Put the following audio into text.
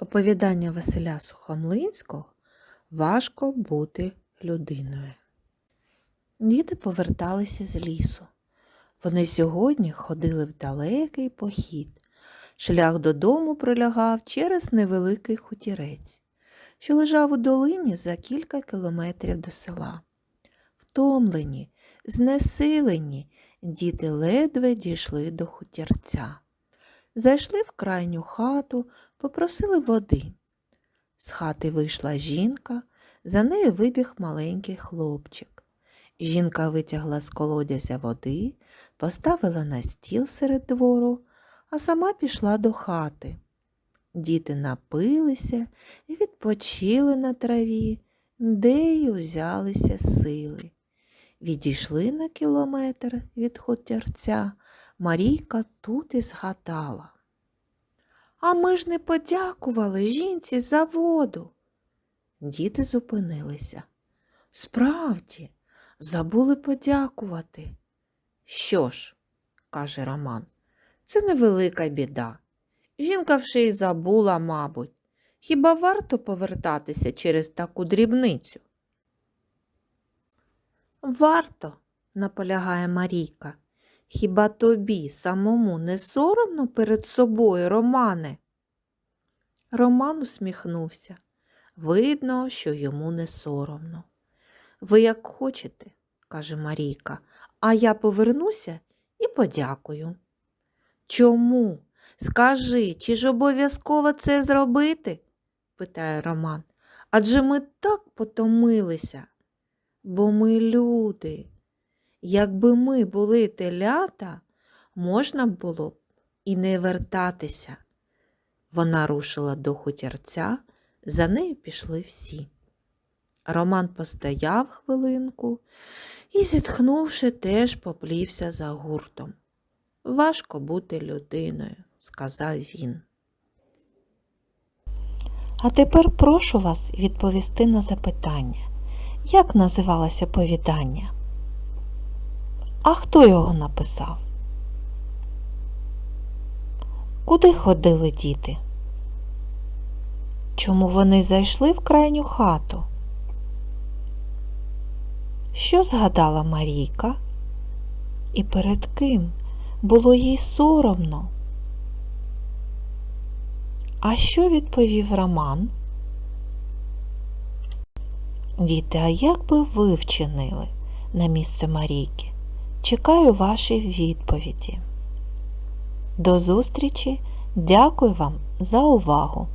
Оповідання Василя Сухомлинського Важко бути людиною. Діти поверталися з лісу. Вони сьогодні ходили в далекий похід. Шлях додому пролягав через невеликий хутірець, що лежав у долині за кілька кілометрів до села. Втомлені, знесилені, діти ледве дійшли до хутірця. Зайшли в крайню хату, попросили води. З хати вийшла жінка, за нею вибіг маленький хлопчик. Жінка витягла з колодязя води, поставила на стіл серед двору, а сама пішла до хати. Діти напилися і відпочили на траві, де й узялися сили. Відійшли на кілометр від хутірця, Марійка тут і згадала. А ми ж не подякували жінці за воду. Діти зупинилися. Справді, забули подякувати. Що ж, каже Роман, це невелика біда. Жінка вже й забула, мабуть. Хіба варто повертатися через таку дрібницю? Варто, наполягає Марійка. Хіба тобі самому не соромно перед собою, Романе? Роман усміхнувся. Видно, що йому не соромно. Ви як хочете, каже Марійка, а я повернуся і подякую. Чому? Скажи, чи ж обов'язково це зробити? питає Роман. Адже ми так потомилися, бо ми люди. Якби ми були телята, можна було б і не вертатися. Вона рушила до хутірця, за нею пішли всі. Роман постояв хвилинку і, зітхнувши, теж поплівся за гуртом. Важко бути людиною, сказав він. А тепер прошу вас відповісти на запитання, як називалося повідання? А хто його написав? Куди ходили діти? Чому вони зайшли в крайню хату? Що згадала Марійка? І перед ким було їй соромно? А що відповів Роман? Діти, а як би ви вчинили на місце Марійки? Чекаю ваші відповіді. До зустрічі. Дякую вам за увагу!